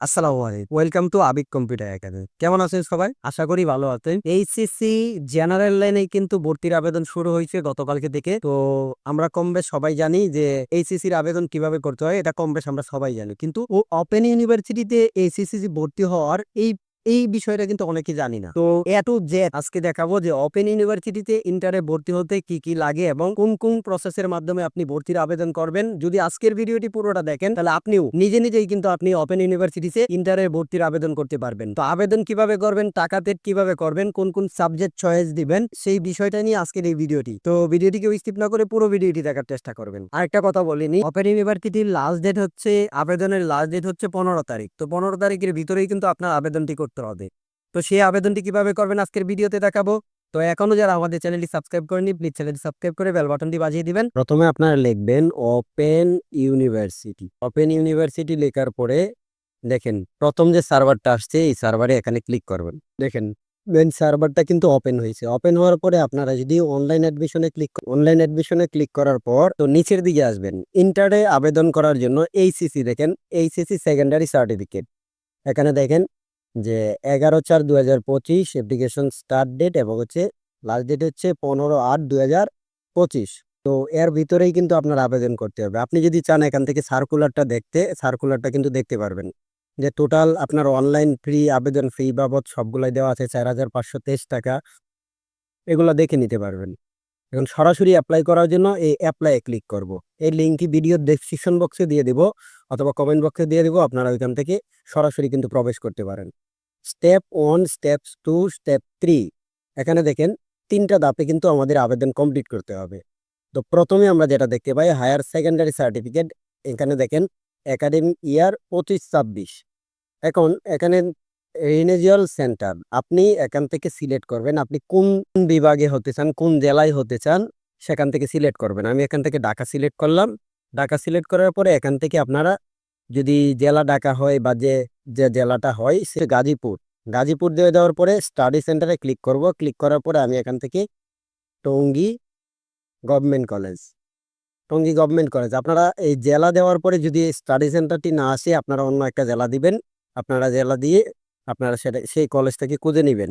আসসালামু welcome to Abik computer academy. কেমন আছেন সবাই? আশা করি ভালো আছেন। এইচএসসি জেনারেল লাইনে কিন্তু ভর্তির আবেদন শুরু হয়েছে গতকালকে থেকে। তো আমরা কম বেশ সবাই জানি যে এইচএসসির আবেদন কীভাবে করতে হয়, এটা কম বেশ আমরা সবাই জানি। কিন্তু ও ওপেন ইউনিভার্সিটিতে এইচএসসি ভর্তি হওয়ার এই এই বিষয়টা কিন্তু অনেকে জানি না। তো এ টু জেড আজকে দেখাবো যে ওপেন ইউনিভার্সিটিতে ইন্টারে ভর্তি হতে কি কি লাগে এবং কোন কোন প্রসেসের মাধ্যমে আপনি ভর্তির আবেদন করবেন। যদি আজকের ভিডিওটি পুরোটা দেখেন, তাহলে আপনিও নিজে নিজেই কিন্তু আপনি ওপেন ইউনিভার্সিটিতে ইন্টারে ভর্তির আবেদন করতে পারবেন। তো আবেদন কীভাবে করবেন, টাকা পেড কীভাবে করবেন, কোন কোন সাবজেক্ট চয়েস দিবেন, সেই বিষয়টা নিয়ে আজকের এই ভিডিওটি। তো ভিডিওটিকে স্কিপ না করে পুরো ভিডিওটি দেখার চেষ্টা করবেন। আর একটা কথা বলিনি ওপেন ইউনিভার্সিটির লাস্ট ডেট হচ্ছে, আবেদনের লাস্ট ডেট হচ্ছে পনেরো তারিখ। তো পনেরো তারিখের ভিতরেই কিন্তু আপনার আবেদনটি করতে হবে। তো সেই আবেদনটি কীভাবে করবেন আজকের ভিডিওতে দেখাবো। তো এখনও যারা আমাদের চ্যানেলটি সাবস্ক্রাইব করেনি প্লিজ চ্যানেলটি সাবস্ক্রাইব করে বেল বাটনটি বাজিয়ে দিবেন। প্রথমে আপনারা লিখবেন ওপেন ইউনিভার্সিটি ওপেন ইউনিভার্সিটি লেখার পরে দেখেন, প্রথম যে সার্ভারটা আসছে, এই সার্ভারে এখানে ক্লিক করবেন। দেখেন মেন সার্ভারটা কিন্তু ওপেন হয়েছে। ওপেন হওয়ার পরে আপনারা যদি অনলাইন অ্যাডমিশনে ক্লিক অনলাইন অ্যাডমিশনে ক্লিক করার পর তো নিচের দিকে আসবেন। ইন্টারে আবেদন করার জন্য এইসিসি দেখেন এইসিসি সেকেন্ডারি সার্টিফিকেট এখানে দেখেন যে এগারো চার দু হাজার পঁচিশ অ্যাপ্লিকেশন স্টার্ট ডেট এবং হচ্ছে লাস্ট ডেট হচ্ছে পনেরো আট দু হাজার পঁচিশ। তো এর ভিতরেই কিন্তু আপনার আবেদন করতে হবে। আপনি যদি চান এখান থেকে সার্কুলারটা দেখতে সার্কুলারটা কিন্তু দেখতে পারবেন। যে টোটাল আপনার অনলাইন ফ্রি আবেদন ফি বাবদ সবগুলাই দেওয়া আছে, চার হাজার পাঁচশো তেইশ টাকা। এগুলো দেখে নিতে পারবেন। এখন সরাসরি অ্যাপ্লাই করার জন্য এই অ্যাপ্লাইয়ে ক্লিক করব। এই লিঙ্কটি ভিডিওর ডেসক্রিপশন বক্সে দিয়ে দেবো অথবা কমেন্ট বক্সে দিয়ে দেবো, আপনারা ওইখান থেকে সরাসরি কিন্তু প্রবেশ করতে পারেন। Step one step two step three এখানে দেখেন তিনটা ধাপে কিন্তু আমাদের আবেদন কমপ্লিট করতে হবে। তো প্রথমে আমরা যেটা দেখতে পাই হায়ার সেকেন্ডারি সার্টিফিকেট এখানে দেখেন একাডেমিক ইয়ার পঁচিশ ছাব্বিশ। এখন এখানে রিনেজিয়াল সেন্টার, আপনি এখান থেকে সিলেক্ট করবেন, আপনি কোন বিভাগে হতে চান, কোন জেলায় হতে চান, সেখান থেকে সিলেক্ট করবেন। আমি এখান থেকে ঢাকা সিলেক্ট করলাম। ঢাকা সিলেক্ট করার পরে এখান থেকে আপনারা যদি জেলা ঢাকা হয় বা যে যে জেলাটা হয়, সে গাজীপুর। গাজীপুর দিয়ে দেওয়ার পরে স্টাডি সেন্টারে ক্লিক করব। ক্লিক করার পরে আমি এখান থেকে Tongi government college. Tongi government college. আপনারা এই জেলা দেওয়ার পরে যদি স্টাডি সেন্টারটি না আসে, আপনারা অন্য একটা জেলা দিবেন। আপনারা জেলা দিয়ে আপনারা সেটা, সেই কলেজ থেকে খুঁজে নেবেন।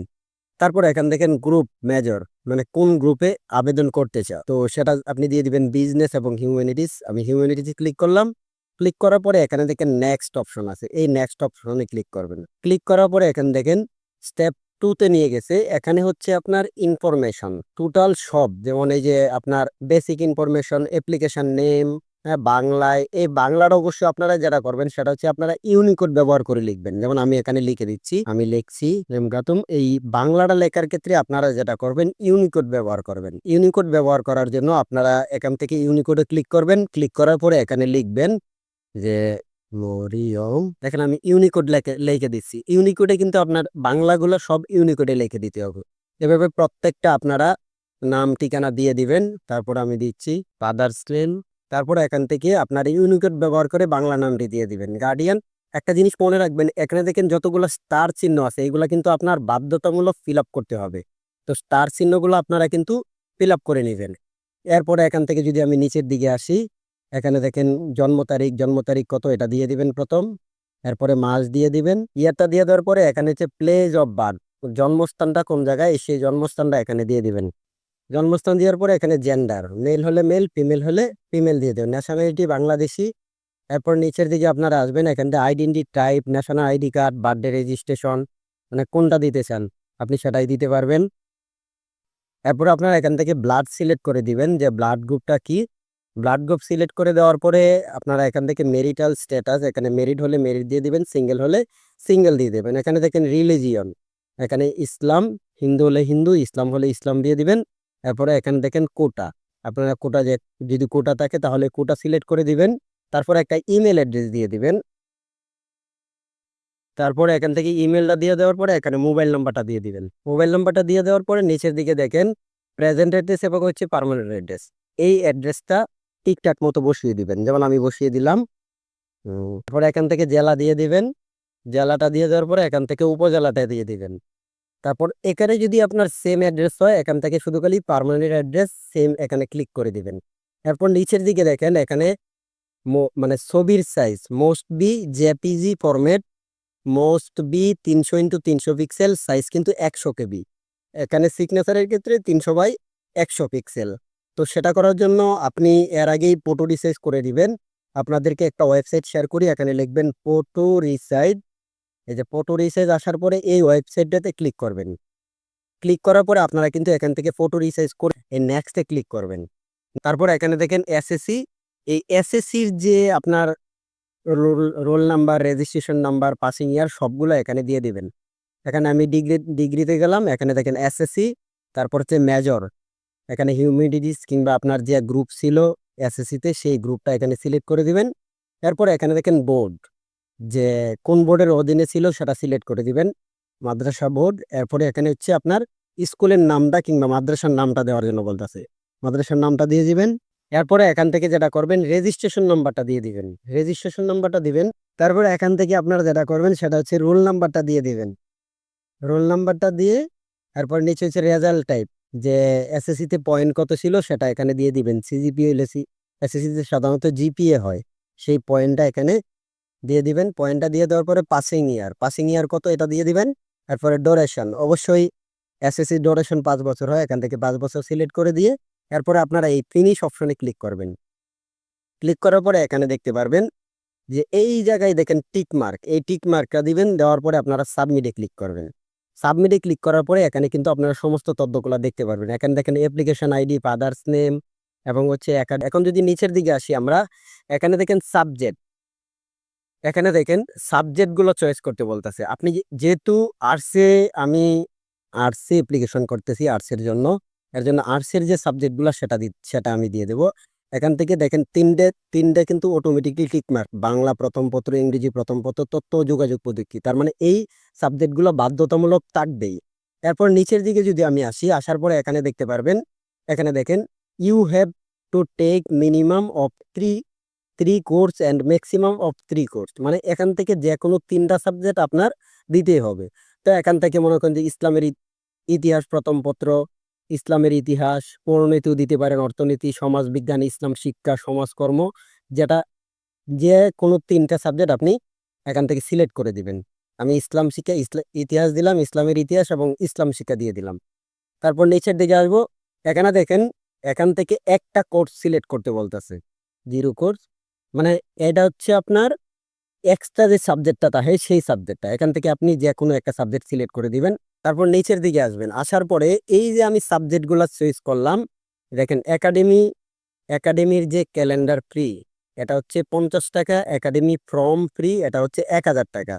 তারপর এখান দেখেন গ্রুপ মেজর মানে কোন গ্রুপে আবেদন করতে চাও। তো সেটা আপনি দিয়ে দিবেন বিজনেস এবং হিউম্যানিটিস আমি হিউম্যানিটিস ক্লিক করলাম। ক্লিক করার পরে এখানে দেখেন নেক্সট অপশন আছে। এই নেক্সট অপশনে ক্লিক করবেন। ক্লিক করার পরে এখানে দেখেন স্টেপ টুতে নিয়ে গেছে। এখানে হচ্ছে আপনার ইনফরমেশন টোটাল সব। যেমন এই যে আপনার বেসিক ইনফরমেশন অ্যাপ্লিকেশন নেম হ্যাঁ বাংলায়, এই বাংলার অবশ্যই আপনারা যেটা করবেন সেটা হচ্ছে আপনারা ইউনিকোড ব্যবহার করে লিখবেন। যেমন আমি এখানে লিখে দিচ্ছি, আমি লিখছি এই বাংলাটা লেখার ক্ষেত্রে আপনারা যেটা করবেন ইউনিকোড ব্যবহার করবেন। ইউনিকোড ব্যবহার করার জন্য আপনারা এখান থেকে ইউনিকোডে ক্লিক করবেন। ক্লিক করার পরে এখানে লিখবেন যে, মরিয়ম, দেখেন আমি ইউনিকোড লেখে, লিখে দিচ্ছি। ইউনিকোডে কিন্তু আপনার বাংলাগুলো সব ইউনিকোডে লিখে দিতে হবে। এভাবে প্রত্যেকটা আপনারা নাম ঠিকানা দিয়ে দিবেন। তারপর আমি দিচ্ছি ফাদার্স নেম তারপর এখান থেকে আপনার ইউনিকোড ব্যবহার করে বাংলা নামটি দিয়ে দিবেন। গার্ডিয়ান একটা জিনিস মনে রাখবেন, এখানে দেখেন যতগুলো স্টার চিহ্ন আছে এইগুলো কিন্তু আপনার বাধ্যতামূলক ফিল করতে হবে। তো স্টার চিহ্নগুলো আপনারা কিন্তু ফিল করে নেবেন। এরপরে এখান থেকে যদি আমি নিচের দিকে আসি, এখানে দেখেন জন্ম তারিখ জন্ম তারিখ কত, এটা দিয়ে দিবেন প্রথম। এরপরে মাস দিয়ে দিবেন। ইয়ারটা দিয়ে দেওয়ার পরে এখানে হচ্ছে প্লেস অফ বার্থ জন্মস্থানটা কোন জায়গায়, সেই জন্মস্থানটা এখানে দিয়ে দিবেন। জন্মস্থান দেওয়ার পরে এখানে জেন্ডার মেল হলে মেল ফিমেল হলে ফিমেল দিয়ে দেবেন। ন্যাশনালিটি বাংলাদেশি। এরপর নিচের দিকে আপনারা আসবেন, এখান থেকে identity type national ID card birthday registration মানে কোনটা দিতে চান, আপনি সেটাই দিতে পারবেন। এরপর আপনারা এখান থেকে ব্লাড সিলেক্ট করে দিবেন, যে ব্লাড গ্রুপটা কি। ব্লাড গ্রুপ সিলেক্ট করে দেওয়ার পরে আপনারা এখান থেকে মেরিটাল স্ট্যাটাস এখানে মেরিট হলে মেরিট দিয়ে দিবেন সিঙ্গেল হলে সিঙ্গেল দিয়ে দেবেন। এখানে দেখেন রিলিজিয়ন এখানে ইসলাম, হিন্দু হলে হিন্দু, ইসলাম হলে ইসলাম দিয়ে দিবেন। এরপরে এখানে দেখেন কোটা। আপনারা কোটা যে, যদি কোটা থাকে তাহলে কোটা সিলেক্ট করে দিবেন, তারপরে একটা ইমেল অ্যাড্রেস দিয়ে দিবেন। তারপরে এখান থেকে ইমেলটা দিয়ে দেওয়ার পরে এখানে মোবাইল নাম্বারটা দিয়ে দিবেন। মোবাইল নাম্বারটা দিয়ে দেওয়ার পরে নিচের দিকে দেখেন, প্রেজেন্ট অ্যাড্রেস এবং হচ্ছে পার্মানেন্ট অ্যাড্রেস। এই অ্যাড্রেসটা ঠিকঠাক মতো বসিয়ে দিবেন। যেমন আমি বসিয়ে দিলাম। তারপরে এখান থেকে জেলা দিয়ে দিবেন। জেলাটা দিয়ে দেওয়ার পরে এখান থেকে উপজেলাটা দিয়ে দিবেন। তারপর এখানে যদি আপনার সেম অ্যাড্রেস হয়, এখান থেকে শুধু খালি পার্মানেন্ট অ্যাড্রেস সেম এখানে ক্লিক করে দিবেন। এরপর নিচের দিকে দেখেন, এখানে মানে ছবির size must be JPG format must be তিনশো ইন্টু তিনশো পিক্সেল সাইজ কিন্তু একশো কেবি। এখানে সিগনেচারের ক্ষেত্রে তিনশো বাই একশো পিক্সেল তো সেটা করার জন্য আপনি এর আগেই ফটো রিসাইজ করে দিবেন। আপনাদেরকে একটা ওয়েবসাইট শেয়ার করি, এখানে লিখবেন ফটো রিসাইজ এই যে ফটো রিসাইজ আসার পরে এই ওয়েবসাইটটাতে ক্লিক করবেন। ক্লিক করার পরে আপনারা কিন্তু এখান থেকে ফটো রিসাইজ করে এই নেক্সটে ক্লিক করবেন। তারপর এখানে দেখেন এসএসসি এই এসএসসির যে আপনার roll roll number registration number passing year সবগুলো এখানে দিয়ে দিবেন। এখানে আমি ডিগ্রি ডিগ্রিতে গেলাম, এখানে দেখেন এসএসসি তারপর হচ্ছে মেজর এখানে হিউমিডিটিস কিংবা আপনার যে গ্রুপ ছিল এসএসসিতে সেই গ্রুপটা এখানে সিলেক্ট করে দিবেন। এরপর এখানে দেখেন বোর্ড যে কোন বোর্ডের অধীনে ছিল সেটা সিলেক্ট করে দিবেন। মাদ্রাসা বোর্ড, এরপরে এখানে হচ্ছে আপনার স্কুলের নামটা কিংবা মাদ্রাসার নামটা দেওয়ার জন্য বলতেছে। মাদ্রাসার নামটা দিয়ে দিবেন, এরপরে এখান থেকে যেটা করবেন রেজিস্ট্রেশন নাম্বারটা দিয়ে দিবেন। রেজিস্ট্রেশন নাম্বারটা দিবেন, তারপরে এখান থেকে আপনারা যেটা করবেন সেটা হচ্ছে রোল নাম্বারটা দিয়ে দিবেন। রোল নাম্বারটা দিয়ে তারপর নিচে হচ্ছে রেজাল্ট টাইপ যে এসএসসিতে পয়েন্ট কত ছিল সেটা এখানে দিয়ে দিবেন। সিজিপি হইলে সি এসএসসিতে সাধারণত জিপিএ হয়। সেই পয়েন্টটা এখানে দিয়ে দিবেন, পয়েন্টটা দিয়ে দেওয়ার পরে পাসিং ইয়ার পাসিং ইয়ার কত? এটা দিয়ে দিবেন। তারপরে ডোরেশন অবশ্যই এসএসসি ডোরেশন পাঁচ বছর হয়, এখান থেকে পাঁচ বছর সিলেক্ট করে দিয়ে এরপরে আপনারা এই ফিনিশ অপশনে ক্লিক করবেন। ক্লিক করার পরে এখানে দেখতে পারবেন যে এই জায়গায় দেখেন টিক মার্ক এই টিক মার্কটা দিবেন, দেওয়ার পরে আপনারা সাবমিটে ক্লিক করবেন। সাবমিটে ক্লিক করার পরে এখানে কিন্তু আপনারা সমস্ত তথ্যগুলো দেখতে পারবেন। এখানে দেখেন অ্যাপ্লিকেশন আইডি ফাদার্স নেম এবং হচ্ছে এখন যদি নিচের দিকে আসি আমরা, এখানে দেখেন সাবজেক্ট এখানে দেখেন সাবজেক্টগুলো চয়েস করতে বলতেছে। আপনি যেহেতু আর্টসে আমি আর্টসে অ্যাপ্লিকেশন করতেছি আর্টসের জন্য, এর জন্য আর্টসের যে সাবজেক্টগুলো সেটা সেটা আমি দিয়ে দেবো। এখান থেকে দেখেন তিনটে তিনটে কিন্তু অটোমেটিকলি টিকমার্ক বাংলা প্রথম পত্র, ইংরেজি প্রথম পত্র, তথ্য যোগাযোগ প্রযুক্তি। তার মানে এই সাবজেক্টগুলো বাধ্যতামূলক থাকবেই। এরপর নিচের দিকে যদি আমি আসি, আসার পরে এখানে দেখতে পারবেন, এখানে দেখেন you have to take minimum of three three course and maximum of three course মানে এখান থেকে যে কোনো তিনটা সাবজেক্ট আপনার দিতেই হবে। তো এখান থেকে মনে করেন যে ইসলামের ইতিহাস প্রথম পত্র, ইসলামের ইতিহাস পরিণতিও দিতে পারেন, অর্থনীতি সমাজবিজ্ঞান ইসলাম, শিক্ষা, সমাজকর্ম, যেটা যে কোনো তিনটা সাবজেক্ট আপনি এখান থেকে সিলেক্ট করে দিবেন। আমি ইসলাম শিক্ষা ইতিহাস দিলাম, ইসলামের ইতিহাস এবং ইসলাম শিক্ষা দিয়ে দিলাম। তারপর নিচের দিকে আসব। এখানে দেখেন, এখান থেকে একটা কোর্স সিলেক্ট করতে বলতেছে। জিরো কোর্স মানে এটা হচ্ছে আপনার এক্সট্রা যে সাবজেক্টটা থাকে সেই সাবজেক্টটা এখান থেকে আপনি যে কোনো একটা সাবজেক্ট সিলেক্ট করে দিবেন, তারপর নিচের দিকে আসবেন। আসার পরে এই যে আমি সাবজেক্টগুলো চয়েস করলাম, দেখেন একাডেমি একাডেমির যে ক্যালেন্ডার ফ্রি এটা হচ্ছে পঞ্চাশ টাকা একাডেমি ফর্ম ফ্রি এটা হচ্ছে এক হাজার টাকা।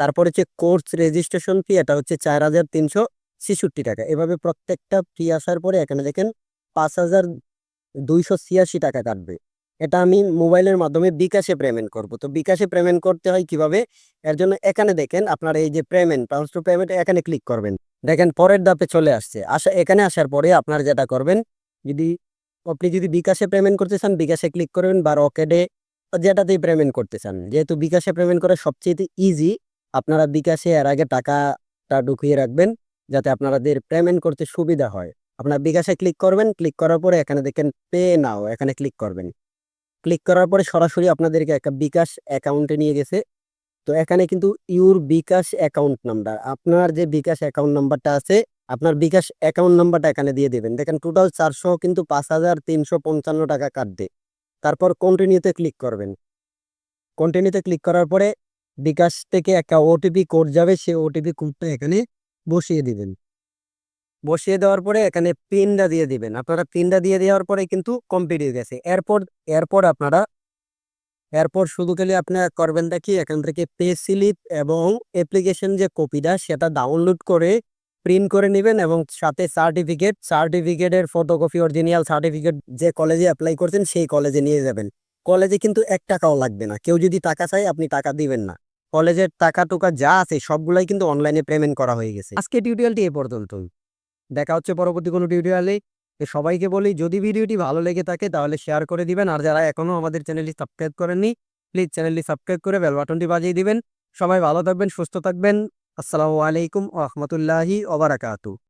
তারপর হচ্ছে কোর্স রেজিস্ট্রেশন ফি এটা হচ্ছে চার হাজার তিনশো ছেষট্টি টাকা। এভাবে প্রত্যেকটা ফি আসার পরে এখানে দেখেন পাঁচ হাজার দুইশো ছিয়াশি টাকা কাটবে। এটা আমি মোবাইলের মাধ্যমে বিকাশে পেমেন্ট করব। তো বিকাশে পেমেন্ট করতে হয় কীভাবে? এর জন্য এখানে দেখেন আপনার এই যে পেমেন্ট ট্রান্স টু পেমেন্ট, এখানে ক্লিক করবেন। দেখেন পরের ধাপে চলে আসছে। আসা, এখানে আসার পরে আপনার যেটা করবেন, যদি আপনি যদি বিকাশে পেমেন্ট করতে চান, বিকাশে ক্লিক করবেন বা রকেটে যেটাতেই পেমেন্ট করতে চান। যেহেতু বিকাশে পেমেন্ট করা সবচেয়ে ইজি আপনারা বিকাশে এর আগে টাকাটা ঢুকিয়ে রাখবেন, যাতে আপনাদের পেমেন্ট করতে সুবিধা হয়। আপনার বিকাশে ক্লিক করবেন, ক্লিক করার পরে এখানে দেখেন পে নাও, এখানে ক্লিক করবেন। ক্লিক করার পরে সরাসরি আপনাদেরকে একটা বিকাশ অ্যাকাউন্টে নিয়ে গেছে। তো এখানে কিন্তু ইউর বিকাশ অ্যাকাউন্ট নাম্বার, আপনার যে বিকাশ অ্যাকাউন্ট নাম্বারটা আছে, আপনার বিকাশ অ্যাকাউন্ট নাম্বারটা এখানে দিয়ে দেবেন। দেখেন টোটাল চারশো কিন্তু পাঁচ হাজার তিনশো পঞ্চান্ন টাকা কাটবে তারপর কন্টিনিউতে ক্লিক করবেন। কন্টিনিউতে ক্লিক করার পরে বিকাশ থেকে একটা ওটিপি কোড যাবে, সেই ওটিপি কোডটা এখানে বসিয়ে দিবেন। বসিয়ে দেওয়ার পরে এখানে পিনটা দিয়ে দিবেন। আপনারা পিনটা দিয়ে দেওয়ার পরে কিন্তু কমপ্লিট হয়ে গেছে। এরপর এরপর আপনারা, এরপর শুধু খালি আপনারা করবেনটা কি? এখান থেকে পে স্লিপ এবং অ্যাপ্লিকেশন যে কপিটা সেটা ডাউনলোড করে প্রিন্ট করে নেবেন এবং সাথে সার্টিফিকেট সার্টিফিকেটের ফটোকপি অরিজিনাল সার্টিফিকেট যে কলেজে অ্যাপ্লাই করছেন, সেই কলেজে নিয়ে যাবেন। কলেজে কিন্তু এক টাকাও লাগবে না। কেউ যদি টাকা চায়, আপনি টাকা দিবেন না। কলেজের টাকা টুকা যা আছে, সবগুলাই কিন্তু অনলাইনে পেমেন্ট করা হয়ে গেছে। আজকে টিউটোরিয়ালটি এ পর্যন্ত দেখা হচ্ছে পরবর্তী কোনো টিউটোরিয়ালে সবাইকে বলি, যদি ভিডিওটি ভালো লেগে থাকে, তাহলে শেয়ার করে দিবেন। আর যারা এখনও আমাদের চ্যানেলটি সাবস্ক্রাইব করেননি প্লিজ চ্যানেলটি সাবস্ক্রাইব করে বেল বাটনটি বাজিয়ে দিবেন। সবাই ভালো থাকবেন, সুস্থ থাকবেন। আসসালামু আলাইকুম রহমতুল্লাহি ওবরাকাতু